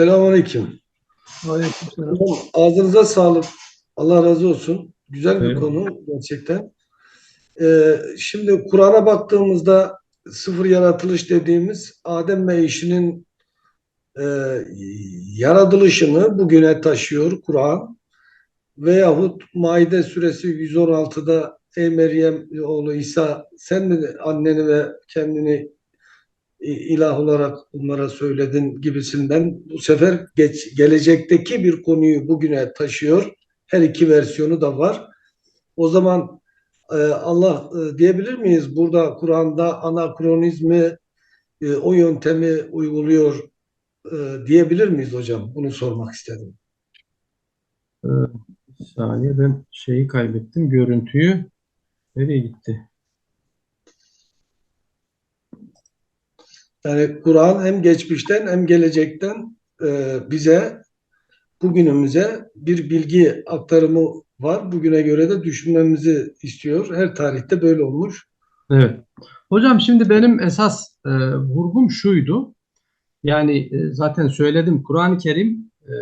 Selamünaleyküm. Aleykümselam. Ağzınıza sağlık. Allah razı olsun. Güzel bir Evet. konu gerçekten. Ee, şimdi Kur'an'a baktığımızda sıfır yaratılış dediğimiz Adem ve eşinin e, yaratılışını bugüne taşıyor Kur'an. Veyahut Maide suresi 116'da Ey Meryem oğlu İsa sen mi anneni ve kendini ilah olarak onlara söyledin gibisinden bu sefer geç, gelecekteki bir konuyu bugüne taşıyor. Her iki versiyonu da var. O zaman e, Allah e, diyebilir miyiz burada Kur'an'da anakronizmi e, o yöntemi uyguluyor e, diyebilir miyiz hocam? Bunu sormak istedim. Bir saniye ben şeyi kaybettim. Görüntüyü. Nereye gitti? Yani Kur'an hem geçmişten hem gelecekten e, bize bugünümüze bir bilgi aktarımı var. Bugüne göre de düşünmemizi istiyor. Her tarihte böyle olmuş. Evet. Hocam şimdi benim esas e, vurgum şuydu. Yani e, zaten söyledim Kur'an-ı Kerim e,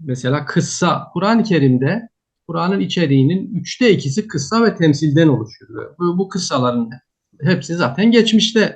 mesela kıssa Kur'an-ı Kerim'de Kur'an'ın içeriğinin üçte ikisi kıssa ve temsilden oluşuyor. Bu, bu kıssaların hepsi zaten geçmişte